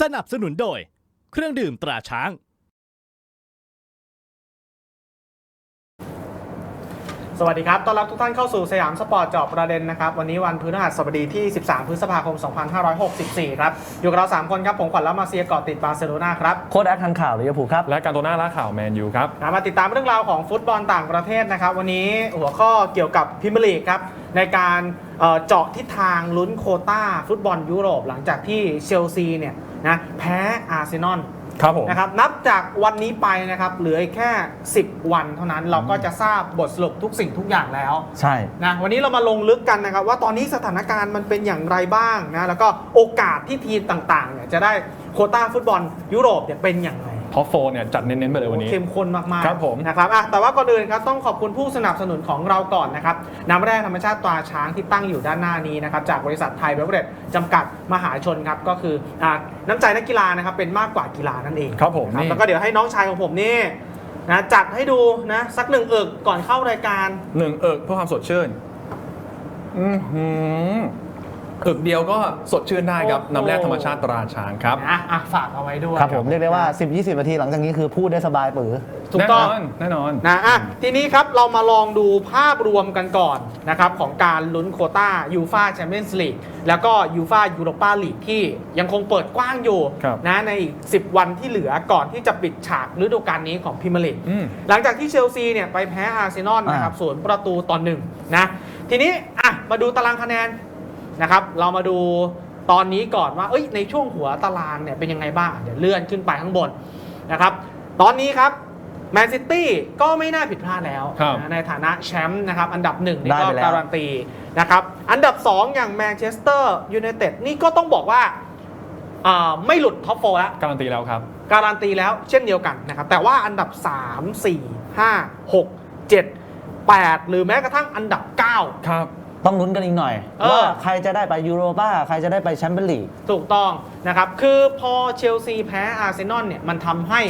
สนับสนุนโดย เครื่องดื่มตราช้าง สวัสดีครับ ต้อนรับทุกท่านเข้าสู่สยามสปอร์ตเจอบประเด็นนะครับ วันนี้วันพฤหัสบดีที่ 13 พฤษภาคม 2564 ครับ อยู่กับเรา 3 คนครับ ผมขวัญและมาเซียเกาะติดบาร์เซโลนาครับโค้ดแอคทันข่าวลิเวอร์พูลครับ และการโตน่าล่าข่าวแมนยูครับ นะมาติดตามเรื่องราวของฟุตบอลต่างประเทศนะครับ วันนี้หัวข้อเกี่ยวกับพรีเมียร์ลีกครับ ในการเอ่อเจาะทิศทางลุ้นโควต้าฟุตบอลยุโรป หลังจากที่เชลซีเนี่ย นะแพ้อาร์เซนอลครับผมนะครับนับจากวันนี้ไปนะครับเหลืออีกแค่ 10 วันเท่านั้นเราก็จะทราบบทสรุปทุกสิ่งทุกอย่างแล้ว ใช่นะวันนี้เรามาลงลึกกันนะครับ ว่าตอนนี้สถานการณ์มันเป็นอย่างไรบ้างนะแล้วก็โอกาสที่ทีมต่างๆเนี่ยจะได้โควต้าฟุตบอลยุโรปเนี่ยเป็นอย่างไร ท็อปโฟเนี่ยจัดเน้นๆไปเลยวันนี้ เข้มข้นมากๆครับผมนะครับอะแต่ว่าก่อนอื่นครับต้องขอบคุณผู้สนับสนุนของเราก่อนนะครับน้ำแร่ธรรมชาติตราช้างที่ตั้งอยู่ด้านหน้านี้นะครับจากบริษัทไทยเบเวอเรจจำกัดมหาชนครับก็คืออ่าน้ำใจนักกีฬานะครับเป็นมากกว่ากีฬานั่นเองครับผมครับนี่ แล้วก็เดี๋ยวให้น้องชายของผมนี่นะจัดให้ดูนะสักหนึ่งเอิกก่อนเข้ารายการหนึ่งเอิกเพื่อความสดชื่น อือหือเอิกเดียวก็สดชื่นได้ครับโอ้โหน้ำแร่ธรรมชาติตราช้างครับ นะอะฝากเอาไว้ด้วยครับผมเรียกได้ว่า 10-20 นาทีหลังจากนี้คือพูดได้สบายปือ ถูกแน่ต้นอง อนแน่นอน นะอะทีนี้ครับเรามาลองดูภาพรวมกันก่อนนะครับของการลุ้นโควต้ายูฟาแชมเปี้ยนส์ลีกแล้วก็ยูฟายูโรปาลีกที่ยังคงเปิดกว้างอยู่ครับ นะในอีก 10 วันที่เหลือก่อนที่จะปิดฉากฤดูกาลนี้ของพรีเมียร์ลีก อืม หลังจากที่เชลซีเนี่ยไปแพ้อาร์เซนอลนะครับอ่า ศูนย์ประตูต่อหนึ่งนะ ทีนี้อะมาดูตารางคะแนน นะครับ เรามาดูตอนนี้ก่อนว่าเอ้ยในช่วงหัวตารางเนี่ยเป็นยังไงบ้าง เดี๋ยวเลื่อนขึ้นไปข้างบนนะครับ ตอนนี้ครับแมนซิตี้ก็ไม่น่าผิดพลาดแล้วครับนะในฐานะแชมป์นะครับ อันดับหนึ่งนี่ได้ก็ไปแล้วการันตีนะครับ อันดับ 2 อย่างแมนเชสเตอร์ยูไนเต็ดนี่ก็ต้องบอกว่าอ่าไม่หลุดท็อปโฟแล้ว การันตีแล้วครับ การันตีแล้วเช่นเดียวกันนะครับ แต่ว่าอันดับ 3 4 5 6 7 8 หรือแม้กระทั่งอันดับ 9 ครับ ต้องลุ้นกันอีกหน่อย เออ ว่าใครจะได้ไปยูโรป้าใครจะได้ไปแชมเปี้ยนลีก ถูกต้องนะครับ คือพอเชลซีแพ้อาร์เซนอลเนี่ย มันทำให้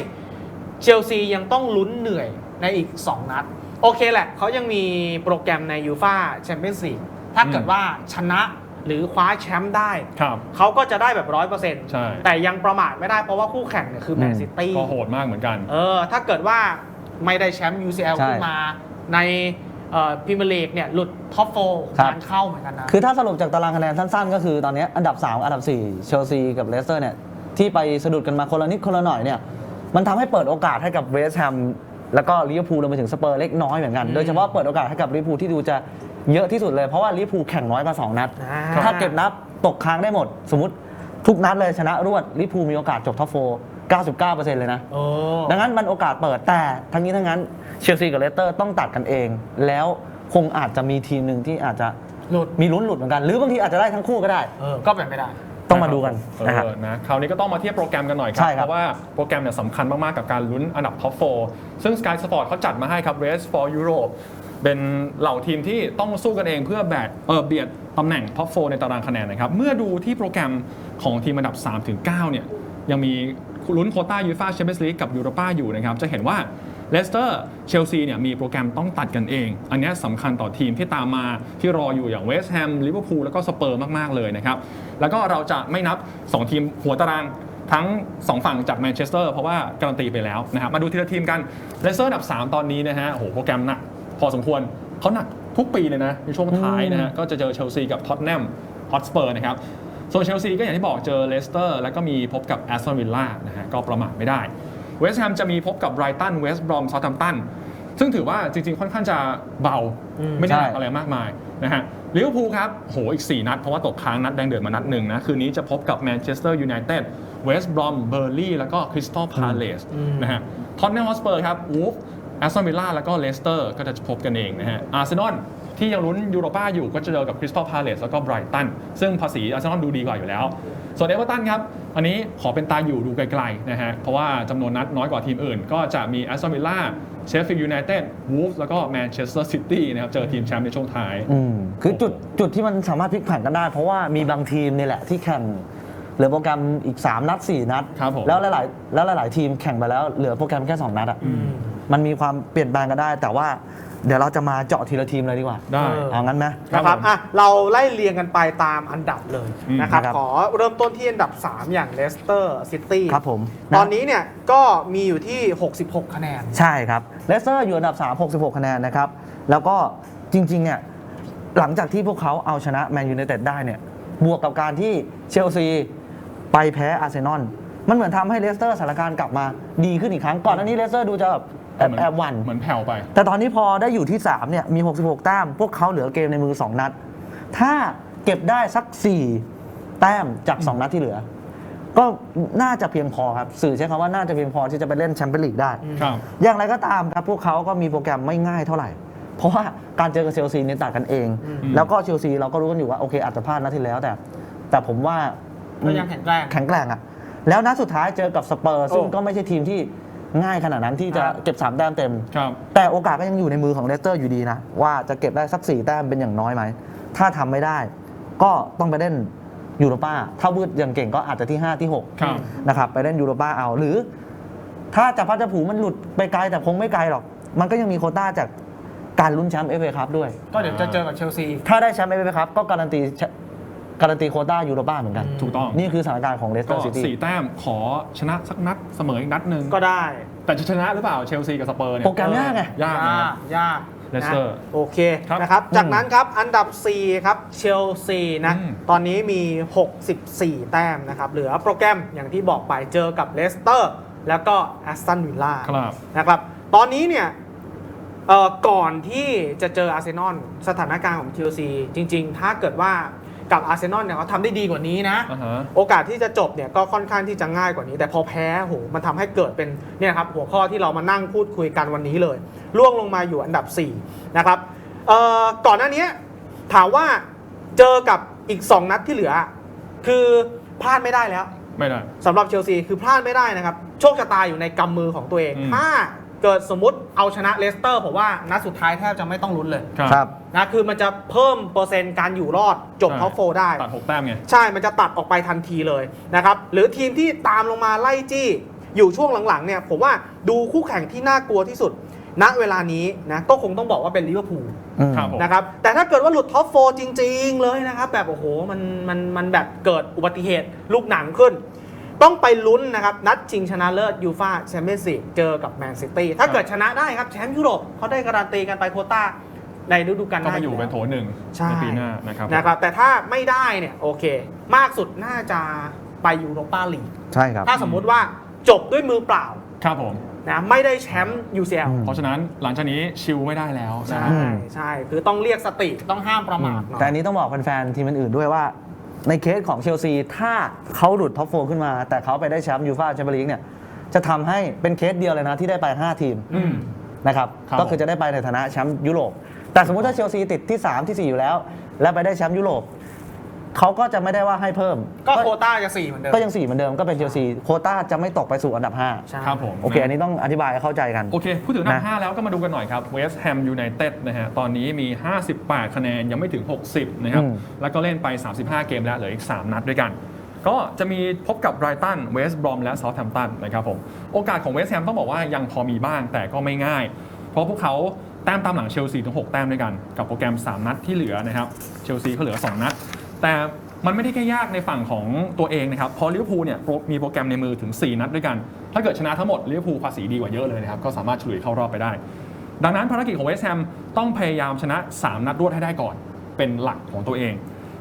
เชลซียังต้องลุ้นเหนื่อยในอีก 2 นัด โอเคแหละ เขายังมีโปรแกรมในยูฟาแชมเปี้ยนส์ลีกถ้าเกิดอืมว่าชนะหรือคว้าแชมป์ได้ ครับ เขาก็จะได้แบบร้อยเปอร์เซ็นต์ใช่ แต่ยังประมาทไม่ได้เพราะว่าคู่แข่งเนี่ยคือแมนอืมซิตี้ ก็โหดมากเหมือนกัน เออ ถ้าเกิดว่าไม่ได้แชมป์ UCL ใช่ ขึ้นมาใน พรีเมียร์ลีกเนี่ยหลุดท็อปโฟครับงานเข้าเหมือนกันนะ คือถ้าสรุปจากตารางคะแนนสั้นๆ ก็คือตอนนี้อันดับ 3 อันดับ 4 เชลซีกับเลสเตอร์เนี่ยที่ไปสะดุดกันมาคนละนิดคนละหน่อยเนี่ยมันทำให้เปิดโอกาสให้กับเวสต์แฮมแล้วก็ลิเวอร์พูลรวมไปถึงสเปอร์เล็กน้อยเหมือนกันอืมโดยเฉพาะเปิดโอกาสให้กับลิเวอร์พูลที่ดูจะเยอะที่สุดเลยเพราะว่าลิเวอร์พูลแข่งน้อยกว่าสองนัดอ่าถ้าเก็บนับตกค้างได้หมด สมมติทุกนัดเลยชนะรวดลิเวอร์พูลมีโอกาสจบท็อปโฟ99%เลยนะโอ้ดังนั้นมันโอกาสเปิดแต่ทั้งนี้ทั้งนั้น เชลซีกับเลสเตอร์ต้องตัดกันเอง แล้วคงอาจจะมีทีมหนึ่งที่อาจจะหลุดมีลุ้นหลุดเหมือนกัน หรือบางทีอาจจะได้ทั้งคู่ก็ได้ เออก็เป็นไม่ได้ ต้องมาดูกันเอนะครับ อนะคราวนี้ก็ต้องมาเทียบโปรแกรมกันหน่อยครัใช่ครับ เพราะว่าโปรแกรมเนี่ยสำคัญมาก ๆ กับการลุ้นอันดับท็อปโฟซึ่ง Sky Sport เขาจัดมาให้ครับ Race for Europe เป็นเหล่าทีมที่ต้องสู้กันเองเพื่อแบกเออเบียดตำแหน่งท็อปโฟในตารางคะแนนนะครับ เมื่อดูที่โปรแกรมของทีมอันดับ3-9เนี่ย ยังมีลุ้นโควต้ายูฟ่าแชมเปี้ยนส์ลีกกับยูโรปาอยู่นะครับ จะเห็นว่า เลสเตอร์เชลซีเนี่ยมีโปรแกรมต้องตัดกันเอง อันเนี้ยสำคัญต่อทีมที่ตามมาที่รออยู่อย่างเวสต์แฮมลิเวอร์พูลแล้วก็สเปอร์มาก ๆ เลยนะครับ แล้วก็เราจะไม่นับ 2 ทีมหัวตารางทั้ง 2 ฝั่งจากแมนเชสเตอร์เพราะว่าการันตีไปแล้วนะครับ มาดูทีละทีมกันเลสเตอร์อันดับ 3 ตอนนี้นะฮะโอ้โหโปรแกรมหนักพอสมควรเขาหนักทุกปีเลยนะในช่วงท้ายนะฮะก็จะเจอเชลซีกับท็อตแนมฮอตสเปอร์นะครับส่วนเชลซีก็อย่างที่บอกเจอเลสเตอร์แล้วก็มีพบกับแอสตันวิลล่านะฮะก็ประมาทไม่ได้ เวสต์แฮมจะมีพบกับไบรตันเวสต์บรอมซา u t ัมตันซึ่งถือว่าจริงๆ ค่อนข้างจะเบาอืมไม่ได้หนักใช่อะไรมากมายนะฮะลิเวอร์พูลครับโหอีก 4 นัด เพราะว่าตกค้างนัดแดงเดือดมานัดหนึ่งนะ คืนนี้จะพบกับแมนเชสเตอร์ยูไนเต็ดเวสต์บรอมเบอร์ลี่แล้วก็คริสตัลพาเลสอืมนะฮะท็อตแนมฮอสเปอร์ครับวูฟแอสตันวิลล่าแล้วก็เลสเตอร์ก็จะพบกันเองนะฮะอาร์เซนอลที่ยังลุ้นยูโรป้าอยู่ก็จะเจอกับคริสตัลพาเลสแล้วก็ไบรตันซึ่งภาษีอาร์เซนอลดูดีกว่าอยู่แล้ว ส่วนเอเวอร์ตันครับ อันนี้ขอเป็นตาอยู่ดูไกลๆนะฮะ เพราะว่าจำนวนนัดน้อยกว่าทีมอื่น ก็จะมีแอสตันวิลล่าเชฟฟิลด์ยูไนเต็ดวูฟแล้วก็แมนเชสเตอร์ซิตี้นะครับ เจอทีมแชมป์ในช่วงท้าย อืมคือจุดจุดที่มันสามารถพลิกผันกันได้ เพราะว่ามีบางทีมนี่แหละที่แข่งเหลือโปรแกรมอีก 3 นัด 4 นัด ครับผม แล้วหลายๆแล้วหลาย ๆ ทีมแข่งไปแล้วเหลือโปรแกรมแค่ 2 นัดอะอืมมันมีความเปลี่ยนแปลงกันได้ แต่ว่า เดี๋ยวเราจะมาเจาะทีละทีมเลยดีกว่าได้ เออเอางั้นไหม นะครับผมอะ เราไล่เรียงกันไปตามอันดับเลยอืม นะครับ ครับ ขอเริ่มต้นที่อันดับ 3 อย่างเลสเตอร์ซิตี้ ครับผมตอนนี้เนี่ยก็มีอยู่ที่ 66 คะแนน ใช่ครับเลสเตอร์อยู่อันดับ 3 66 คะแนนนะครับ แล้วก็จริงๆเนี่ยหลังจากที่พวกเขาเอาชนะแมนยู i นเต็ดได้เนี่ยบวกกับการที่เชลซีไปแพ้อาร์เซนอลมันเหมือนทำให้เลสเตอร์สถานการณ์กลับมาดีขึ้นอีกครั้ง ก่อนหน้านี้เลสเตอร์ดูจะแบบ แอบแอบหวันเหมือนแผ่วไป แต่ตอนนี้พอได้อยู่ที่ 3 เนี่ย มี 66 แต้ม พวกเขาเหลือเกมในมือ 2 นัด ถ้าเก็บได้สัก 4 แต้มจาก 2 นัดที่เหลือ ก็น่าจะเพียงพอครับ สื่อใช้คำว่าน่าจะเพียงพอที่จะไปเล่นแชมเปี้ยนลีกได้ ครับ อย่างไรก็ตามครับ พวกเขาก็มีโปรแกรมไม่ง่ายเท่าไหร่ เพราะว่าการเจอกับเชลซีเนี่ยต่างกันเองอืมแล้วก็เชลซีเราก็รู้กันอยู่ว่าโอเคอาจจะพลาดนัดที่แล้วแต่ แต่ผมว่าก็ยังแข็งแกร่ง แข็งแกร่งอะแล้วนัดสุดท้ายเจอกับสเปอร์ซึ่งโอ้ก็ไม่ใช่ทีมที่ ง่ายขนาดนั้นที่จะครับเก็บสามแต้มเต็ม ครับแต่โอกาสก็ยังอยู่ในมือของเลสเตอร์อยู่ดีนะ ว่าจะเก็บได้สักสี่แต้มเป็นอย่างน้อยไหม ถ้าทำไม่ได้ ก็ต้องไปเล่นยูโรป้า ถ้าวืดอย่างเก่งก็อาจจะที่ 5 ที่ ครับ 6 นะครับ ไปเล่นยูโรป้าเอาหรือ ถ้าจะพัดจะผูมันหลุดไปไกลแต่คงไม่ไกลหรอก มันก็ยังมีโควต้าจากการลุ้นแชมป์เอฟเอคัพด้วย ก็เดี๋ยวจะเจอกับเชลซี ถ้าได้แชมป์เอฟเอคัพก็การันตีแช การันตีโควต้ายูโรป้าเหมือนกัน ถูกต้อง นี่คือสถานการณ์ของเลสเตอก็ร์ซิตี้สี่แต้มขอชนะสักนัดเสมออีกนัดหนึ่งก็ได้แต่จะชนะหรือเปล่าเชลซีกับสเปอร์เนี่ยโปรแกรมยากไง ยากนะยากเลสเตอร์นะโอเคครับนะครับ จากนั้นครับอันดับ 4 ครับเชลซีนะ อืม ตอนนี้มี 64 แต้มนะครับ เหลือโปรแกรมอย่างที่บอกไปเจอกับเลสเตอร์ แล้วก็แอสตันวิลล่า ครับ นะครับ ตอนนี้เนี่ยเอ่อก่อนที่จะเจออาร์เซนอลสถานการณ์ของเชลซีจริง ๆ ถ้าเกิดว่า กับอาร์เซนอลเนี่ยเขาทำได้ดีกว่านี้นะ อ่าฮะ โอกาสที่จะจบเนี่ยก็ค่อนข้างที่จะง่ายกว่านี้ แต่พอแพ้โหมันทำให้เกิดเป็นเนี่ยครับหัวข้อที่เรามานั่งพูดคุยกันวันนี้เลยล่วงลงมาอยู่อันดับ4นะครับเอ่อก่อนหน้านี้ถามว่าเจอกับอีก 2 นัดที่เหลือ คือพลาดไม่ได้แล้วไม่ได้ สำหรับเชลซีคือพลาดไม่ได้นะครับ โชคชะตาอยู่ในกำมือของตัวเอง อืม ถ้า เกิดสมมติเอาชนะเลสเตอร์ผมว่านัดสุดท้ายแทบจะไม่ต้องลุ้นเลยครับ นะคือมันจะเพิ่มเปอร์เซ็นต์การอยู่รอดจบใช่ท็อปโฟได้ตัดหกแต้มไงใช่มันจะตัดออกไปทันทีเลยนะครับหรือทีมที่ตามลงมาไล่จี้ อยู่ช่วงหลังๆเนี่ยผมว่าดูคู่แข่งที่น่ากลัวที่สุด ณเวลานี้นะก็คงต้องบอกว่าเป็นลิเวอร์พูลอืมครับผมนะครับแต่ถ้าเกิดว่าหลุดท็อปโฟจริง ๆ เลยนะครับแบบโอ้โหมันมันมันแบบเกิดอุบัติเหตุลูกหนังขึ้น ต้องไปลุ้นนะครับ นัดชิงชนะเลิศยูฟาแชมเปี้ยนส์ลีกเจอกับแมนซิตี้ถ้าเกิดชนะได้ครับแชมป์ยุโรปเขาได้การันตีกันไปโควต้าในฤดูกาลหก็น้าไปอยู่แล้วเป็นโถหนึ่งใช่ในปีหน้านะครับนะครับ แต่ถ้าไม่ได้เนี่ยโอเค มากสุดน่าจะไปยูโรปาลีกใช่ครับ ถ้าสมมุติว่าจบด้วยมือเปล่า ครับผมนะไม่ได้แชมป์ UCL อืมเพราะฉะนั้นหลังจากนี้ชิลไม่ได้แล้วนะใช่ฮะอืมใช่คือต้องเรียกสติต้องห้ามประมาทหน่อยแต่อันนี้ต้องบอกแฟนๆทีมอื่นๆด้วยว่า ในเคสของเชลซีถ้าเขาหลุดท็อปโฟขึ้นมา แต่เขาไปได้แชมป์ยูฟ่าแชมเปี้ยนลีกเนี่ยจะทำให้เป็นเคสเดียวเลยนะที่ได้ไป 5 ทีมอืมนะครับครับก็คือจะได้ไปในฐานะแชมป์ยุโรป แต่สมมุติถ้าเชลซีติดที่ 3 ที่ 4 อยู่แล้ว แล้วไปได้แชมป์ยุโรป เขาก็จะไม่ได้ว่าให้เพิ่ม ก็โควต้าจะสี่เหมือนเดิม ก็ยัง4เหมือนเดิมก็เป็นเชลซีโควต้าจะไม่ตกไปสู่อันดับใช่ ครับผม5โอเค อันนี้ต้องอธิบายให้เข้าใจกัน โอเค พูดถึงอันดับนะ5แล้วก็มาดูกันหน่อยครับเวสต์แฮมยูไนเต็ดนะฮะ ตอนนี้มี 58 คะแนนยังไม่ถึง 60 นะครับ อืม แล้วก็เล่นไป 35 เกมแล้ว เหลืออีก 3 นัดด้วยกัน ก็จะมีพบกับไบรตันเวสต์บรอมและเซาท์แฮมป์ตันนะครับผม โอกาสของเวสต์แฮมต้องบอกว่ายังพอมีบ้างแต่ก็ไม่ง่าย เพราะพวกเขาแต้มตามหลังเชลซีถึง 6 แต้มด้วยกัน กับโปรแกรม 3 นัดที่เหลือนะครับ เชลซีเขาเหลือ 2 นัด แต่มันไม่ได้แค่ยากในฝั่งของตัวเองนะครับเพอลิเวอร์พูลเนี่ยมีโปรแกรมในมือถึง 4 นัดด้วยกัน ถ้าเกิดชนะทั้งหมดลิเวอร์พูลภาษีดีกว่าเยอะเลยนะครับ ก็สามารถฉลุยเข้ารอบไปได้ ดังนั้นภารกิจของเวสต์แฮมต้องพยายามชนะ 3 นัดรวดให้ได้ก่อน เป็นหลักของตัวเอง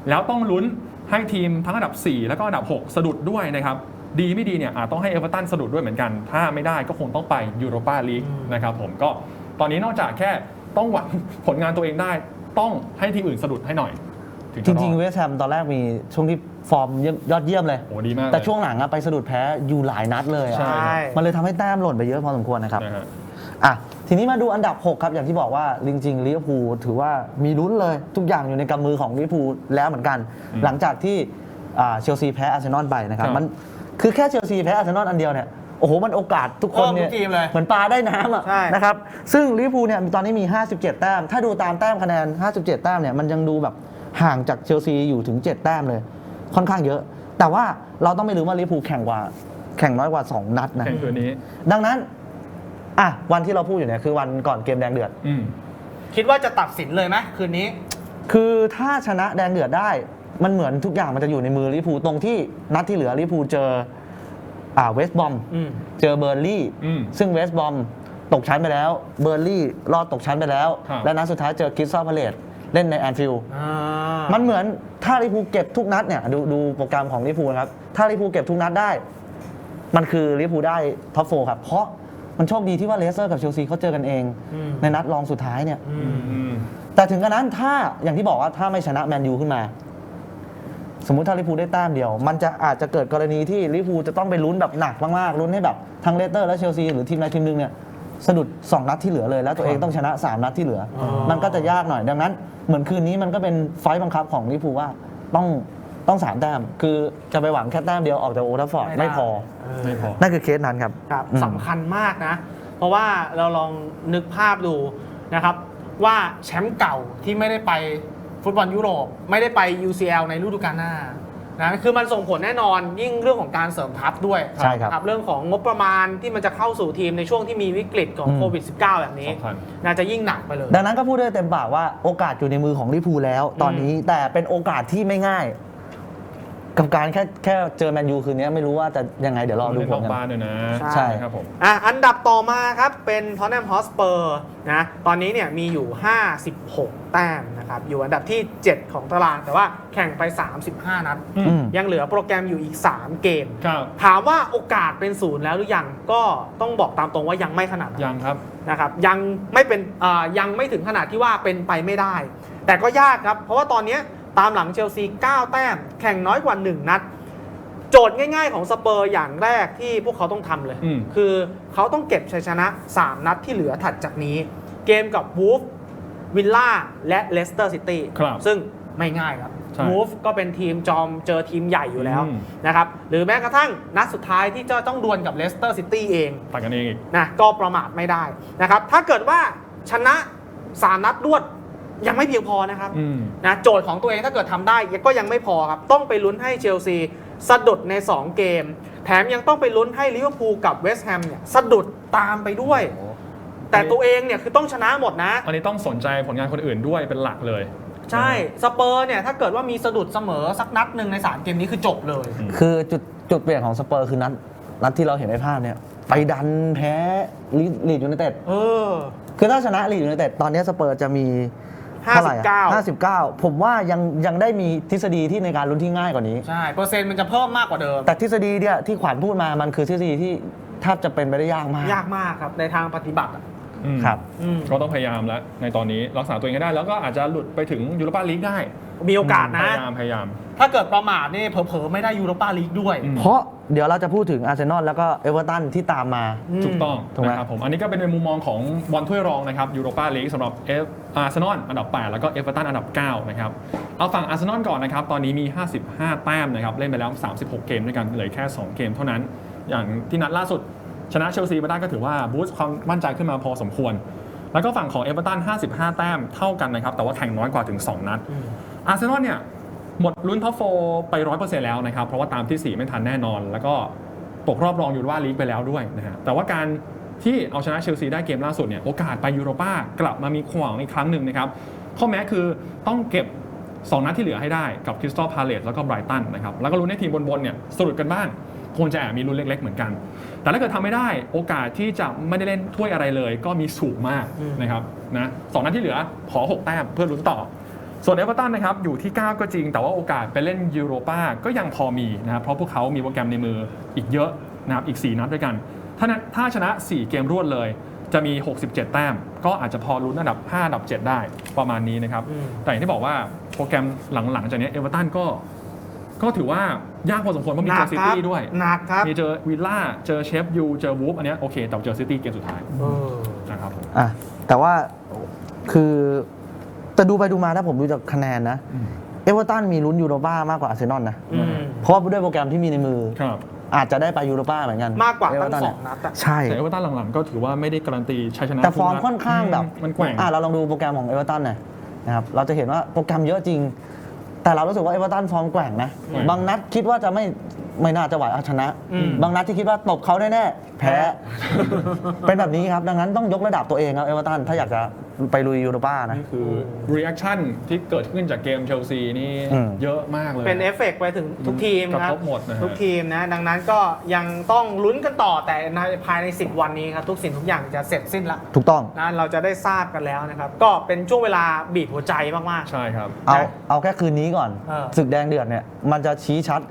แล้วต้องลุ้นให้ทีมทั้งอันดับ 4 แล้วก็อันดับ 6 สะดุดด้วยนะครับดีไม่ดีเนี่ยอาจต้องให้เอเวอร์ตันสะดุดด้วยเหมือนกัน ถ้าไม่ได้ก็คงต้องไปยูโรปาลีกนะครับผมก็ตอนนี้นอกจากแค่ต้องหวังผลงานตัวเองได้ ต้องให้ทีมอื่นสะดุดให้หน่อยถึ จจะอดริงๆเวสต์แฮมตอนแรกมีช่วงที่ฟอร์มเยี่ยมยอดเยี่ยมเลยโอ้ดีมากเลยแต่ช่วงหลังอะไปสะดุดแพ้อยู่หลายนัดเลยอะใช่ใช่ มันเลยทำให้แต้มหล่นไปเยอะพอสมควรนะครับ นะฮะ อะทีนี้มาดูอันดับ 6 ครับ อย่างที่บอกว่าจริงๆลิเวอร์พูลถือว่ามีลุ้นเลยทุกอย่างอยู่ในกำมือของลิเวอร์พูลแล้วเหมือนกันอืมหลังจากที่อ่าเชลซีแพ้อาร์เซนอลไปนะครับครับมันคือแค่เชลซีแพ้อาร์เซนอลอันเดียวเนี่ยโอ้โหมันโอกาสทุกคนเพิ่มทุเนี่ยกทีมเลยเหมือนปลาได้น้ำอะใช่ นะครับซึ่งลิเวอร์พูลเนี่ยตอนนี้มี 57 แต้ม ถ้าดูตามแต้มคะแนน 57 แต้มเนี่ยมันยังดูแบบ ห่างจากเชลซีอยู่ถึง 7 แต้มเลย ค่อนข้างเยอะ แต่ว่าเราต้องไม่ลืมว่าลิเวอร์พูลแข่งกว่า แข่งน้อยกว่า 2 นัดนะแข่งคืนนี้ ดังนั้นอะวันที่เราพูดอยู่เนี่ยคือวันก่อนเกมแดงเดือด อืมคิดว่าจะตัดสินเลยไหมคืนนี้ คือถ้าชนะแดงเดือดได้ มันเหมือนทุกอย่างมันจะอยู่ในมือลิเวอร์พูลตรงที่นัดที่เหลือลิเวอร์พูลเจออ่าเวสต์บอมอืม เจอเบอร์ลี่ อืม ซึ่งเวสต์บอมตกชั้นไปแล้ว เบอร์ลี่รอดตกชั้นไปแล้ว ครับ และนัดสุดท้ายเจอคริสตัลพาเลต เล่นในแอนฟิลด์อ่ามันเหมือนถ้าลิเวอร์พูลเก็บทุกนัดเนี่ยดูดูโปรแกรมของลิเวอร์พูลนะครับ ถ้าลิเวอร์พูลเก็บทุกนัดได้ มันคือลิเวอร์พูลได้ท็อปโฟครับ เพราะมันโชคดีที่ว่าเลสเตอร์กับเชลซีเขาเจอกันเองอืมในนัดรองสุดท้ายเนี่ย อือืมมอืมแต่ถึงกระนั้นถ้าอย่างที่บอกว่าถ้าไม่ชนะแมนยูขึ้นมา สมมุติถ้าลิเวอร์พูลได้แต้มเดียว มันจะอาจจะเกิดกรณีที่ลิเวอร์พูลจะต้องไปลุ้นแบบหนักมากๆลุ้นให้แบบทั้งเลสเตอร์และเชลซีหรือทีมใดทีมหนึ่งเนี่ย สะดุด 2 นัดที่เหลือเลย แล้วตัวเองต้องชนะ 3 นัดที่เหลือออมันก็จะยากหน่อย ดังนั้น เหมือนคืนนี้มันก็เป็นไฟต์บังคับของลิเวอร์พูลว่าต้องต้องสามแต้ม คือจะไปหวังแค่แต้มเดียวออกจากโอลด์แทัฟฟอร์ดไม่พอเไม่พอ นั่นคือเคสนั้นครับ ครับอืม สำคัญมากนะ เพราะว่าเราลองนึกภาพดูนะครับ ว่าแชมป์เก่าที่ไม่ได้ไปฟุตบอลยุโรป ไม่ได้ไป UCL ในฤดูกาลหน้า นะคือมันส่งผลแน่นอนยิ่งเรื่องของการเสริมทัพด้วยใช่ครับเรื่องของงบประมาณที่มันจะเข้าสู่ทีมในช่วงที่มีวิกฤตของอืมโควิด -19 แบบนี้สำคัญน่าจะยิ่งหนักไปเลย ดังนั้นก็พูดได้เต็มปากว่าโอกาสอยู่ในมือของลิเวอร์พูลแล้ว ตอนนี้แต่เป็นโอกาสที่ไม่ง่าย กับการแค่แค่เจอแมนยูคืนนี้ไม่รู้ว่าจะยังไงเดี๋ยวรอดูเล่นผนลอกกันบ้านด้วยนะใช่ ครับผม อะอันดับต่อมาครับ เป็นทอนแนมฮอสเปอร์นะตอนนี้เนี่ยมีอยู่ 56 แต้มนะครับ อยู่อันดับที่ 7 ของตาราง แต่ว่าแข่งไป 35 นัดอืมอืม ยังเหลือโปรแกรมอยู่อีก 3 เกม ครับ ถามว่าโอกาสเป็นศูนย์แล้วหรือยังก็ต้องบอกตามตรงว่ายังไม่ขนาดนั้นยังครับ นะครับยังไม่เป็นอ่ายังไม่ถึงขนาดที่ว่าเป็นไปไม่ได้ แต่ก็ยากครับ เพราะว่าตอนนี้ ตามหลังเชลซี 9 แต้ม แข่งน้อยกว่า 1 นัด โจทย์ง่ายๆของสเปอร์อย่างแรกที่พวกเขาต้องทำเลย อืม คือเขาต้องเก็บชัยชนะ 3 นัดที่เหลือถัดจากนี้ เกมกับวูฟวิลล่าและเลสเตอร์ซิตี้ครับซึ่งไม่ง่ายครับใช่วูฟก็เป็นทีมจอมเจอทีมใหญ่อยู่แล้วอืม นะครับ หรือแม้กระทั่งนัดสุดท้ายที่จะต้องดวลกับเลสเตอร์ซิตี้เอง ตัดกันเองอีก นะก็ประมาทไม่ได้นะครับ ถ้าเกิดว่าชนะสามนัดรวด ยังไม่เพียงพอนะครับอืม นะโจทย์ของตัวเองถ้าเกิดทำได้ก็ยังไม่พอครับ ต้องไปลุ้นให้เชลซีสะดุดใน 2 เกม แถมยังต้องไปลุ้นให้ลิเวอร์พูลกับเวสต์แฮมเนี่ยสะดุดตามไปด้วยแต่ตัวเองเนี่ยคือต้องชนะหมดนะ อันนี้ต้องสนใจผลงานคนอื่นด้วยเป็นหลักเลย ใช่สเปอร์เนี่ยถ้าเกิดว่ามีสะดุดเสมอสักนัดหนึ่งในสามเกมนี้คือจบเลย คือจุดจุดเปลี่ยนของสเปอร์คือนัดนัดที่เราเห็นในภาพเนี่ย ไปดันแพ้ลีดยูไนเต็ด เออ คือถ้าชนะลีดยูไนเต็ดตอนนี้สเปอร์จะมี เท่าไหร่อะ59 59ผมว่ายังยังได้มีทฤษฎีที่ในการลุ้นที่ง่ายกว่านี้ ใช่ เปอร์เซ็นต์มันจะเพิ่มมากกว่าเดิม แต่ทฤษฎีเนี่ยที่ขวัญพูดมามันคือทฤษฎีที่แทบจะเป็นไปได้ยากมาก ยากมากครับในทางปฏิบัติ อะอืม ครับ อืมก็ต้องพยายามแล้วในตอนนี้รักษาตัวเองให้ได้ แล้วก็อาจจะหลุดไปถึงยูโรปาลีกได้มีโอกาสพนะ ยายามพยายาม ถ้าเกิดประมาทนี่เผลอๆ ไม่ได้ยูโรปาลีกด้วย อืม เพราะเดี๋ยวเราจะพูดถึงอาร์เซนอลแล้วก็เอเวอร์ตันที่ตามมามถูกต้องถูกไหม นะครับผมอันนี้ก็เป็นในมุมมองของบอลถ้วยรองนะครับยูโรปาลีกสำหรับเอฟอาร์เซนอลอันดับ 8 แล้วก็เอเวอร์ตันอันดับ 9 นะครับ เอาฝั่งอาร์เซนอลก่อนนะครับ ตอนนี้มี 55 แต้มนะครับ เล่นไปแล้ว 36 เกมด้วยกันเหลือแค่ 2 เกมเท่านั้น อย่างที่นัดล่าสุด ชนะเชลซีมาได้ก็ถือว่าบูสต์ความมั่นใจขึ้นมาพอสมควร แล้วก็ฝั่งของเอเวอร์ตัน 55 แต้มเท่ากันนะครับ แต่ว่าแข่งน้อยกว่าถึง 2 นัดอืมอาร์เซนอลเนี่ยหมดลุ้นท็อปโฟไปร้อยเปอร์เซ็นต์แล้วนะครับ เพราะว่าตามที่ 4 ไม่ทันแน่นอน แล้วก็ตกรอบรองยูโรปาลีกไปแล้วด้วยนะฮะ แต่ว่าการที่เอาชนะเชลซีได้เกมล่าสุดเนี่ย โอกาสไปยูโรปากลับมามีขวางอีกครั้งหนึ่งนะครับ ข้อแม้คือต้องเก็บ 2 นัดที่เหลือให้ได้กับคริสตัลพาเลตแล้วก็ไบรตันนะครับ แล้วก็ลุ้นให้ทีมบนๆเนี่ยสรุปกันบ้าง ควรจะแอบมีลุ้นเล็ก ๆ เหมือนกัน แต่ถ้าเกิดทำไม่ได้โอกาสที่จะไม่ได้เล่นถ้วยอะไรเลย ก็มีสูงมากอืมนะครับนะสองนัดที่เหลือขอ 6 แต้มเพื่อลุ้นต่อ ส่วนเอเวอร์ตันนะครับอยู่ที่ 9 ก็จริง แต่ว่าโอกาสไปเล่นยูโรปาก็ยังพอมีนะครับเพราะพวกเขามีโปรแกรมในมืออีกเยอะนะครับอีก 4 นัดด้วยกัน ถ้านั้นถ้าชนะ 4 เกมรวดเลยจะมี 67 แต้ม ก็อาจจะพอลุ้นอันดับ 5 อันดับ 7 ได้ประมาณนี้นะครับอืมแต่อย่างที่บอกว่าโปรแกรมหลังๆ จากนี้เอเวอร์ตันก็ ก็ถือว่ายากพอสมควรเพราะมีหเจนัอกซิครับตี้ด้วยหนักครับมีเจอวิลล่าเจอเชฟยูเจอวูฟอันเนี้ยโอเคแต่เจอซิตี้เกมสุดท้ายเออนะครับผมอะแต่ว่าคือแต่ดูไปดูมาถ้าผมดูจากคะแนนนะอืมเอเวอร์ตันมีลุ้นยูโรป้ามากกว่าอาร์เซนอลนะอืมเพราะว่าด้วยโปรแกรมที่มีในมือครับอาจจะได้ไปยูโรป้าเหมือนกัน มากกว่าเอเวตั้ร์ตังนสเนี่อยงนัดอะใช่แต่เอเวอร์ตันหลังๆ ก็ถือว่าไม่ได้การันตีชัยชนะแต่ฟอร์มทุกนัดค่อนข้างแบบมันแกว่งอะเราลองดูโปรแกรมของเอเวอร์ตันหน่อยนะครับเราจะเห็นว่าโปรแกรมเยอะจริง แต่เรารู้สึกว่าเอเวอร์ตันฟอร์มแกว่งนะแกว่งบางนัดคิดว่าจะไม่ ไม่น่าจะไหวเอาชนะอืมบางนัดที่คิดว่าตบเขาแน่ๆแพ้ เป็นแบบนี้ครับ ดังนั้นต้องยกระดับตัวเองครับเอเวอร์ตันถ้าอยากจะไปลุยยูโรป้านะ นี่คือ reaction ที่เกิดขึ้นจากเกมเชลซีนี่อืม เยอะมากเลย เป็นเอฟเฟกต์ไปถึงทุกทีมกระครับทบหมดนะฮะ ทุกทีมนะดังนั้นก็ยังต้องลุ้นกันต่อแต่ในภายใน 10 วันนี้ครับทุกสิ่งทุกอย่างจะเสร็จสิ้นละถูกต้อง นะเราจะได้ทราบกันแล้วนะครับ ก็เป็นช่วงเวลาบีบหัวใจมาก ใช่ครับ เอานะเอาแค่คืนนี้ก่อนเออ ศึกแดงเดือดเนี่ยมันจะชี้ชัด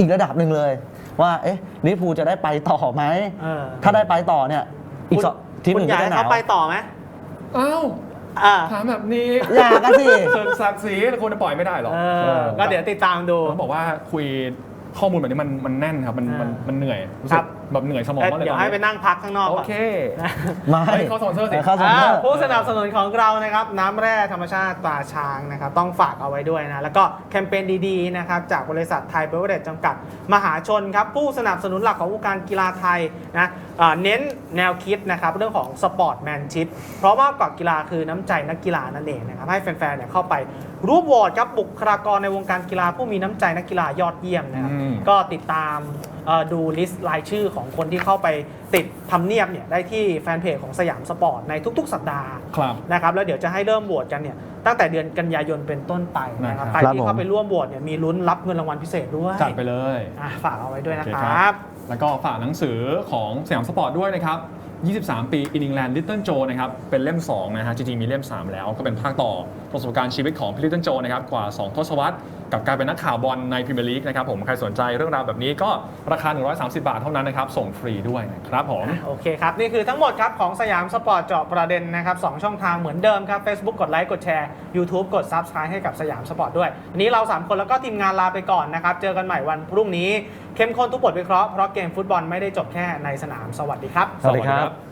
อีกระดับหนึ่งเลย ว่าเอ๊ะลิเวอร์พูลจะได้ไปต่อไหมๆเออถ้าได้ไปต่อเนี่ย อีกสองทีมคุหณนึ่งอยากจะให้ได้หนาเขาวไปต่อไหมอ้าวอ่าถามแบบนี้อยากกันสิ เสริมศักดิ์ศรีควรจะปล่อยไม่ได้หรอกเออก็เดี๋ยวติดตามดู ต้องบอกว่าคุย ข้อมูลแบบนี้มันมันแน่นครับ มันมันอ่ามัมันเหนื่อยรู้คสึรักบแบบเหนื่อยสมองมากเลยเดี๋ยวตอนให้นี้ไปนั่งพักข้างนอกโอก่อนเคไม่เฮ้ยเข้าสปอนเซอร์สิเข้าสปอนเซอร์อ่าผู้สนับสนุนของเรานะครับ น้ำแร่ธรรมชาติตราช้างนะครับต้องฝากเอาไว้ด้วยนะแล้วก็แคมเปญดีๆนะครับจากบริษัทไทยเบเวอร์เรจจำกัดมหาชนครับผู้สนับสนุนหลักของวงการกีฬาไทยนะอ่าเน้นแนวคิดนะครับเรื่องของสปอร์ตแมนชิพเพราะมากกว่ากีฬาคือน้ำใจนักกีฬานั่นเองนะครับให้แฟนๆเนี่ยเข้าไปร่วมโหวตครับบุคลากรในวงการกีฬาผู้มีน้ำใจนักกีฬายอดเยี่ยมนะครับอืม ก็ติดตามเอ่อดูลิสต์รายชื่อของคนที่เข้าไปติดทำเนียบเนี่ยได้ที่แฟนเพจของสยามสปอร์ตในทุกๆ สัปดาห์ ครับ นะครับแล้วเดี๋ยวจะให้เริ่มโหวตกันเนี่ยตั้งแต่เดือนกันยายนเป็นต้นไปนะครับนะครับ ใครครับที่ผมเข้าไปร่วมโหวตเนี่ยมีลุ้นรับเงินรางวัลพิเศษด้วยจัดไปเลย อะฝากเอาไว้ด้วยนะโอคเครับแล้วก็ฝากหนังสือของสยามสปอร์ตด้วยนะครับ 23 ปี In England Little Joe นะครับ เป็นเล่ม 2 นะฮะ จริงๆ มีเล่ม 3 แล้ว ก็เป็นภาคต่อประสบการณ์ชีวิตของพี่ Little Joe นะครับ กว่า 2 ทศวรรษ กับการเป็นนักข่าวบอลในพรีเมียร์ลีกนะครับผม ใครสนใจเรื่องราวแบบนี้ก็ราคา 130 บาทเท่านั้นนะครับ ส่งฟรีด้วยนะครับผม โอเคครับ นี่คือทั้งหมดครับ ของสยามสปอร์ตเจาะประเด็นนะครับสองช่องทางเหมือนเดิมครับ Facebook กดไลค์ กดแชร์ YouTube กด Subscribe ให้กับสยามสปอร์ตด้วยวันนี้เรา 3 คนแล้วก็ทีมงานลาไปก่อนนะครับ เจอกันใหม่วันพรุ่งนี้เข้มข้นทุกบทวิเคราะห์เพราะเกมฟุตบอลไม่ได้จบแค่ในสนามสวัสดีครับ สวัสดีครับ